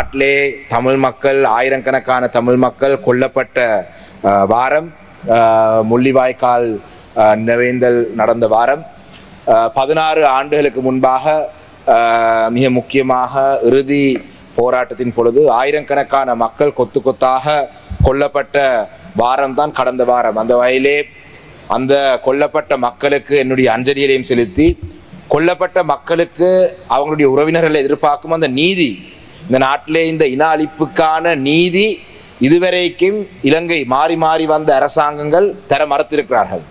நாட்டிலே தமிழ் மக்கள் ஆயிரக்கணக்கான தமிழ் மக்கள் கொல்லப்பட்ட வாரம் முள்ளிவாய்க்கால் அஹ், நினைவேந்தல் நடந்த வாரம். பதினாறு ஆண்டுகளுக்கு முன்பாக மிக முக்கியமாக இறுதி போராட்டத்தின் பொழுது ஆயிரக்கணக்கான மக்கள் கொத்து கொத்தாக கொல்லப்பட்ட வாரம் தான் கடந்த வாரம். அந்த வகையிலே அந்த கொல்லப்பட்ட மக்களுக்கு என்னுடைய அஞ்சலிகளையும் செலுத்தி கொல்லப்பட்ட மக்களுக்கு அவங்களுடைய உறவினர்களை எதிர்பார்க்கும் அந்த நீதி இந்த நாட்டிலே இந்த இன அழிப்புக்கான நீதி இதுவரைக்கும் இலங்கை மாறி மாறி வந்த அரசாங்கங்கள் தர மறுத்திருக்கிறார்கள்.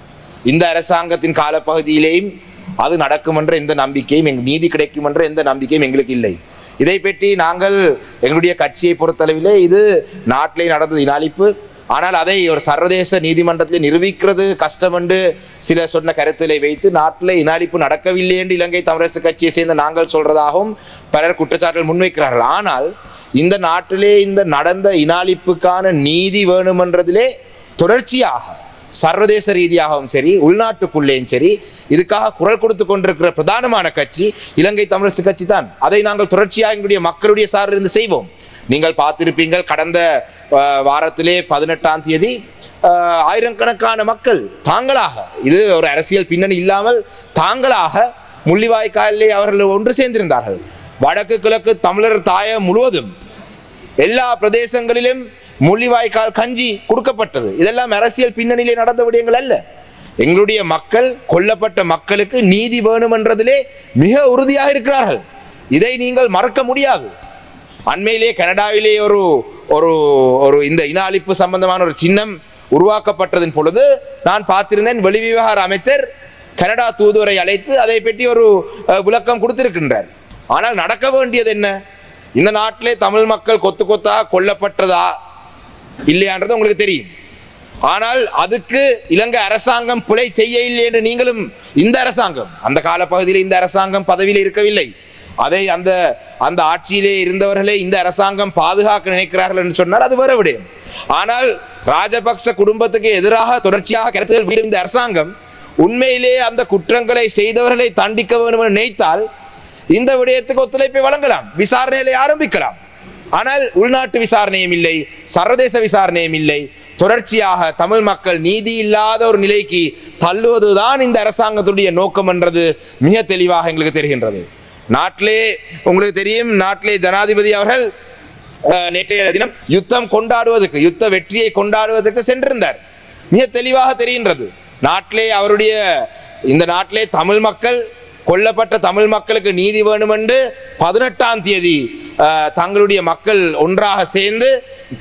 இந்த அரசாங்கத்தின் காலப்பகுதியிலேயும் அது நடக்கும் என்ற எந்த நம்பிக்கையும் எங்க நீதி கிடைக்கும் என்ற எந்த நம்பிக்கையும் எங்களுக்கு இல்லை. இதை பற்றி நாங்கள் எங்களுடைய கட்சியை பொறுத்தளவிலே இது நாட்டிலே நடந்தது இன அழிப்பு ஆனால் அதை ஒரு சர்வதேச நீதிமன்றத்தில் நிரூபிக்கிறது கஷ்டம் என்று சில சொன்ன கருத்திலை வைத்து நாட்டில் இனாளிப்பு நடக்கவில்லை என்று இலங்கை தமிழரசு கட்சியை சேர்ந்த நாங்கள் சொல்றதாகவும் பலர் குற்றச்சாட்டுகள் முன்வைக்கிறார்கள். ஆனால் இந்த நாட்டிலே இந்த நடந்த இனாளிப்புக்கான நீதி வேணுமென்றதிலே தொடர்ச்சியாக சர்வதேச ரீதியாகவும் சரி உள்நாட்டுக்குள்ளேயும் சரி இதுக்காக குரல் கொடுத்து கொண்டிருக்கிற பிரதானமான கட்சி இலங்கை தமிழரசு கட்சி தான். அதை நாங்கள் தொடர்ச்சியாக எங்களுடைய மக்களுடைய சார்பிலிருந்து செய்வோம். நீங்கள் பார்த்திருப்பீங்கள் கடந்த வாரத்திலே பதினெட்டாம் தேதி ஆயிரக்கணக்கான மக்கள் தாங்களாக இது ஒரு அரசியல் பின்னணி இல்லாமல் தாங்களாக முள்ளிவாய்க்காலிலே அவர்கள் ஒன்று சேர்ந்திருந்தார்கள். வடக்கு கிழக்கு தமிழர் தாயம் முழுவதும் எல்லா பிரதேசங்களிலும் முள்ளிவாய்க்கால் கஞ்சி கொடுக்கப்பட்டது. இதெல்லாம் அரசியல் பின்னணியிலே நடந்த விடயங்கள் அல்ல. எங்களுடைய மக்கள் கொல்லப்பட்ட மக்களுக்கு நீதி வேணும் என்றதிலே மிக உறுதியாக இருக்கிறார்கள். இதை நீங்கள் மறக்க முடியாது. அண்மையிலேயே கனடாவிலே ஒரு ஒரு ஒரு இந்த இன அழிப்பு சம்பந்தமான ஒரு சின்னம் உருவாக்கப்பட்டதன் பொழுது நான் பார்த்திருந்தேன் வெளிவிவகார அமைச்சர் கனடா தூதுவரை அழைத்து அதை பற்றி ஒரு விளக்கம் கொடுத்திருக்கின்றார். ஆனால் நடக்க வேண்டியது என்ன? இந்த நாட்டிலே தமிழ் மக்கள் கொத்து கொத்தாக கொல்லப்பட்டதா? இல்லையான்றது உங்களுக்கு தெரியும். ஆனால் அதுக்கு இலங்கை அரசாங்கம் பிழை செய்ய இல்லை என்று நீங்களும் இந்த அரசாங்கம் அந்த காலப்பகுதியில் இந்த அரசாங்கம் பதவியில் இருக்கவில்லை. அதை அந்த அந்த ஆட்சியிலே இருந்தவர்களே இந்த அரசாங்கம் பாதுகாக்க நினைக்கிறார்கள் என்று சொன்னால் அது வேற ஆனால் ராஜபக்ச குடும்பத்துக்கு எதிராக தொடர்ச்சியாக கருத்துகள் வெளியிடும் இந்த அரசாங்கம் உண்மையிலே அந்த குற்றங்களை செய்தவர்களை தண்டிக்க வேண்டும் என்று நினைத்தால் இந்த விடயத்துக்கு ஒத்துழைப்பை வழங்கலாம் விசாரணைகளை ஆரம்பிக்கலாம். ஆனால் உள்நாட்டு விசாரணையும் இல்லை சர்வதேச விசாரணையும் இல்லை. தொடர்ச்சியாக தமிழ் மக்கள் நீதி இல்லாத ஒரு நிலைக்கு தள்ளுவதுதான் இந்த அரசாங்கத்துடைய நோக்கம் என்றது மிக தெளிவாக எங்களுக்கு தெரிகின்றது. நாட்டிலே உங்களுக்கு தெரியும் நாட்டிலே ஜனாதிபதி அவர்கள் நேற்றைய தினம் யுத்தம் கொண்டாடுவதற்கு யுத்த வெற்றியை கொண்டாடுவதற்கு சென்றிருந்தார். மிக தெளிவாக தெரிகின்றது. நாட்டிலே அவருடைய இந்த நாட்டிலே தமிழ் மக்கள் கொல்லப்பட்ட தமிழ் மக்களுக்கு நீதி வேணும் என்று பதினெட்டாம் தேதி தங்களுடைய மக்கள் ஒன்றாக சேர்ந்து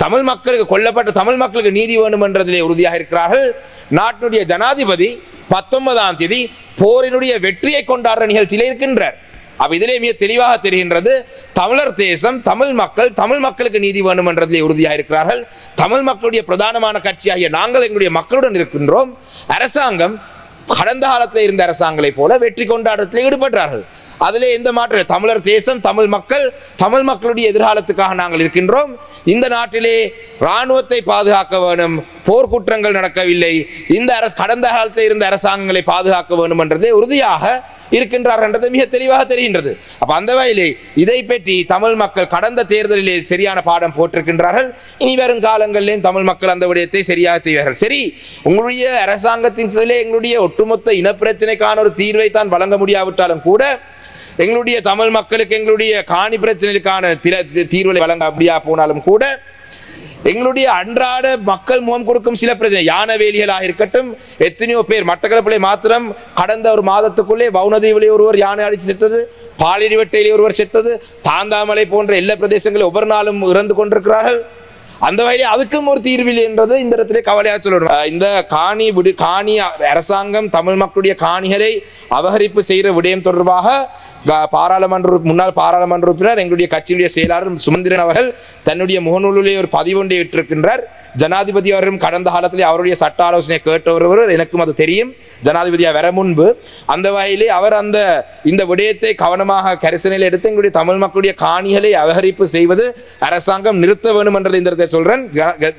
தமிழ் மக்களுக்கு கொல்லப்பட்ட தமிழ் மக்களுக்கு நீதி வேணும் என்றதிலே உறுதியாக இருக்கிறார்கள். நாட்டினுடைய ஜனாதிபதி பத்தொன்பதாம் தேதி போரினுடைய வெற்றியை கொண்டாடுற நிகழ்ச்சியில் இருக்கின்றார். அப்ப இதிலே தெளிவாக தெரிகின்றது தமிழர் தேசம் தமிழ் மக்கள் தமிழ் மக்களுக்கு நீதி வேண்டும் என்றதிலே உறுதியாக இருக்கிறார்கள் தமிழ் மக்களுடைய பிரதானமான கட்சியாகிய நாங்கள் எங்களுடைய மக்களுடன் இருக்கின்றோம். அரசாங்கம் கடந்த காலத்தில் இருந்த அரசாங்களை போல வெற்றி கொண்டாட்டத்தில் ஈடுபட்டார்கள் அதிலே எந்த மாற்றம் தமிழர் தேசம் தமிழ் மக்கள் தமிழ் மக்களுடைய எதிர்காலத்துக்காக நாங்கள் இருக்கின்றோம். இந்த நாட்டிலே ராணுவத்தை பாதுகாக்க வேணும் போர்க்குற்றங்கள் நடக்கவில்லை. இந்த அரசு கடந்த காலத்தில் இருந்த அரசாங்கங்களை பாதுகாக்க வேண்டும் என்றதே உறுதியாக இருக்கின்றார்கள் என்றது மிக தெளிவாக தெரிகின்றது. அப்ப அந்த வகையிலே இதை பற்றி தமிழ் மக்கள் கடந்த தேர்தலிலே சரியான பாடம் போட்டிருக்கின்றார்கள். இனி வரும் காலங்களிலேயும் தமிழ் மக்கள் அந்த விடயத்தை சரியாக செய்வார்கள். சரி உங்களுடைய அரசாங்கத்தின் கீழே எங்களுடைய ஒட்டுமொத்த இனப்பிரச்சனைக்கான ஒரு தீர்வை தான் வழங்க முடியாவிட்டாலும் கூட எங்களுடைய தமிழ் மக்களுக்கு எங்களுடைய காணி பிரச்சனைக்கான தீர்வுகளை வழங்க முடியா போனாலும் கூட எங்களுடைய அன்றாட மக்கள் முகம் கொடுக்கும் சில பிரச்சனை. யானை வேலிகளாக இருக்கட்டும் எத்தனையோ பேர் மட்டக்களப்பிலே மாத்திரம் கடந்த ஒரு மாதத்துக்குள்ளே வவுனதீவிலே ஒருவர் யானை அடித்து செத்தது பாலிரிவட்டையிலே ஒருவர் செத்தது தாந்தாமலை போன்ற எல்லா பிரதேசங்களில் ஒவ்வொரு நாளும் இறந்து கொண்டிருக்கிறார்கள். அந்த வகையிலே அதுக்கும் ஒரு தீர்வில் என்றது இந்த இடத்திலே கவலையாக சொல்லணும். இந்த காணி விடு காணி அரசாங்கம் தமிழ் மக்களுடைய காணிகளை அபகரிப்பு செய்கிற விடயம் தொடர்பாக பாராளுமன்ற முன்னாள் பாராளுமன்ற உறுப்பினர் எங்களுடைய கட்சியினுடைய செயலாளர் சுமந்திரன் அவர்கள் தன்னுடைய முகநூலிலே ஒரு பதிவொன்றை இட்டிருக்கின்றார். ஜனாதிபதி அவர்களும் கடந்த காலத்திலே அவருடைய சட்ட ஆலோசனை கேட்ட வருவர் எனக்கும் அது தெரியும். ஜனாதிபதியா வர முன்பு அந்த வகையிலே அவர் அந்த இந்த விடயத்தை கவனமாக கரிசனையில் எடுத்து எங்களுடைய தமிழ் மக்களுடைய காணிகளை அபகரிப்பு செய்வது அரசாங்கம் நிறுத்த வேண்டும் என்றதை இந்த இடத்தை சொல்றேன்.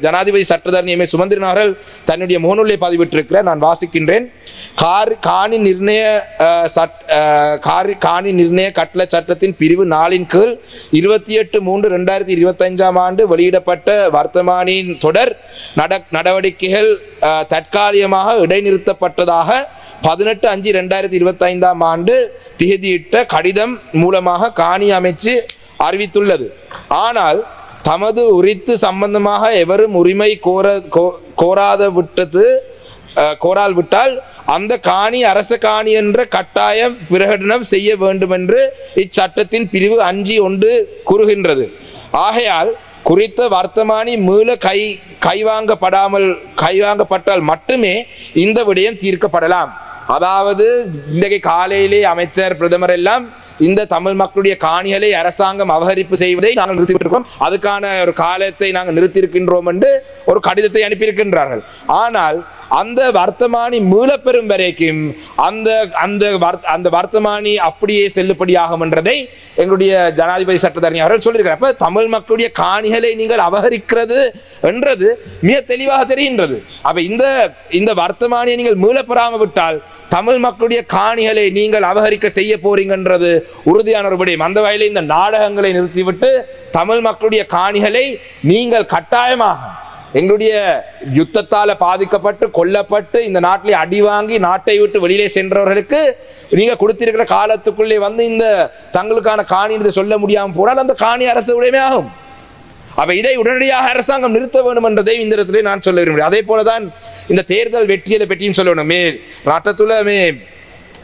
ஜனாதிபதி சட்டத்தரணி எம் சுமந்திரன் அவர்கள் தன்னுடைய முகநூலை பதிவிட்டிருக்கிறார். நான் வாசிக்கின்றேன். கார் காணி நிர்ணய அஹ், காரி காணி நிர்ணய கட்டளை சட்டத்தின் பிரிவு நாளின் கீழ் இருபத்தி எட்டு மூன்று ரெண்டாயிரத்தி இருபத்தி அஞ்சாம் ஆண்டு வெளியிடப்பட்ட வர்த்தமானியின் தொடர் நட- நடவடிக்கைகள் தற்காலிகமாக இடைநிறுத்தப்பட்டதாக பதினெட்டு அஞ்சு ரெண்டாயிரத்தி இருபத்தி ஐந்தாம் ஆண்டு திகதியிட்ட கடிதம் மூலமாக காணி அமைச்சு அறிவித்துள்ளது. ஆனால் தமது உரித்து சம்பந்தமாக எவரும் உரிமை கோர கோ- கோராத விட்டது கோரால் விட்டால் அந்த காணி அரச காணி என்ற கட்டாயம் பிரகடனம் செய்ய வேண்டும் என்று இச்சட்டத்தின் பிரிவு அஞ்சு ஒன்று கூறுகின்றது. ஆகையால் குறித்த வர்த்தமானி மீள கை கைவாங்கப்படாமல் கைவாங்கப்பட்டால் மட்டுமே இந்த விடயம் தீர்க்கப்படலாம். அதாவது இன்றைக்கு காலையிலே அமைச்சர் பிரதமர் எல்லாம் இந்த தமிழ் மக்களுடைய காணிகளை அரசாங்கம் அபகரிப்பு செய்வதை நாங்கள் நிறுத்திவிட்டிருக்கோம் அதுக்கான ஒரு காலத்தை நாங்கள் நிறுத்தியிருக்கின்றோம் என்று ஒரு கடிதத்தை அனுப்பியிருக்கின்றார்கள். ஆனால் அந்த வர்த்தமானி மீளப்பெறும் வரைக்கும் அந்த அந்த அந்த வர்த்தமானி அப்படியே செல்லுபடியாகும் என்றதை எங்களுடைய ஜனாதிபதி சட்டத்தரணி அவர்கள் சொல்லியிருக்கிறார். அப்ப தமிழ் மக்களுடைய காணிகளை நீங்கள் அபகரிக்கிறது என்றது மிக தெளிவாக தெரிகின்றது. அப்ப இந்த இந்த வர்த்தமானியை நீங்கள் மீளப்பெறாம விட்டால் தமிழ் மக்களுடைய காணிகளை நீங்கள் அபகரிக்க செய்ய போறீங்கன்றது உறுதியான ஒரு விடயம். அந்த வகையில் இந்த நாடகங்களை நிறுத்திவிட்டு தமிழ் மக்களுடைய காணிகளை நீங்கள் கட்டாயமாக எங்களுடைய யுத்தத்தால பாதிக்கப்பட்டு கொல்லப்பட்டு இந்த நாட்டிலே அடி வாங்கி நாட்டை விட்டு வெளியிலே சென்றவர்களுக்கு நீங்க கொடுத்திருக்கிற காலத்துக்குள்ளே வந்து இந்த தங்களுக்கான காணி என்று சொல்ல முடியாமல் போனால் அந்த காணி அரசு உடைமை ஆகும். அப்ப இதை உடனடியாக அரசாங்கம் நிறுத்த வேண்டும் என்றதை இந்த இடத்துல நான் சொல்ல விரும்புகிறேன். அதே போலதான் இந்த தேர்தல் வெற்றியதை பற்றியும் சொல்லணும். மே நாட்டத்துல மே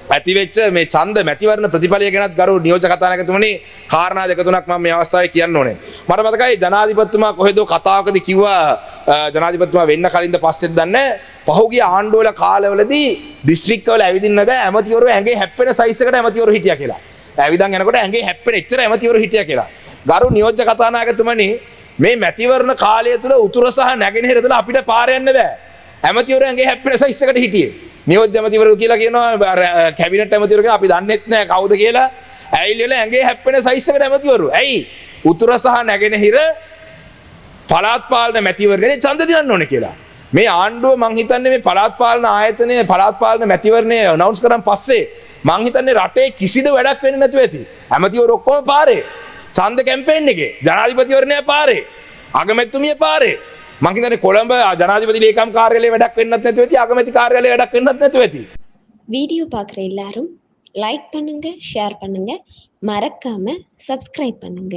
ඇතිවෙච්ච මේ චන්ද මැතිවරණ ප්‍රතිඵලය ගැනත් ගරු නියෝජ කතානායකතුමනි කාරණා දෙක තුනක් මම මේ අවස්ථාවේ කියන්න ඕනේ. මට මතකයි ජනාධිපතිතුමා කොහෙදෝ කතාවකදී කිව්වා අ, ජනාධිපතිතුමා වෙන්න කලින්ද පස්සෙත් දන්නේ නැහැ. පහුගිය ආණ්ඩුවල කාලවලදී දිස්ත්‍රික්කවල ඇවිදින්න බෑ ඇමතිවරු ඇඟේ හැප්පෙන සයිස් එකට ඇමතිවරු හිටියා කියලා. ඇවිදන් යනකොට ඇඟේ හැප්පෙන එච්චර ඇමතිවරු හිටියා කියලා. ගරු නියෝජ්‍ය කතානායකතුමනි මේ මැතිවරණ කාලය තුල උතුර සහ නැගෙනහිර තුල අපිට පාර යන්න බෑ. ඇමතිවරු ඇඟේ හැප්පෙන සයිස් එකට හිටියේ. නියෝජ්‍ය ඇමතිවරු කියලා කියනවා අර, කැබිනට් ඇමතිවරු කියලා අපි දන්නෙත් නෑ කවුද කියලා. ඇයිල්ලලා ඇඟේ හැප්පෙන සයිස් එකට ඇමතිවරු. ඇයි? උතුර සහ නැගෙනහිර පළාත් පාලන මැතිවරණයේ ඡන්ද දිනන්න ඕනේ කියලා. මේ ආණ්ඩුව මං හිතන්නේ මේ පළාත් පාලන ආයතනයේ පළාත් පාලන මැතිවරණය අනවුන්ස් කරන් පස්සේ මං හිතන්නේ රටේ කිසිදු වැඩක් වෙන්නේ නැතුව ඇති. ඇමතිවරු ඔක්කොම පාරේ. ඡන්ද කැම්පේන් එකේ ජනාධිපතිවරණය පාරේ. අගමැතිතුමිය පාරේ. මං හිතන්නේ කොළඹ ජනාධිපති ලේකම් කාර්යාලයේ වැඩක් වෙන්නත් නැතුව ඇති. අගමැති කාර්යාලයේ වැඩක් වෙන්නත් නැතුව ඇති. வீடியோ பார்க்குற எல்லாரும் லைக் பண்ணுங்க ஷேர் பண்ணுங்க மறக்காம சப்ஸ்கிரைப் பண்ணுங்க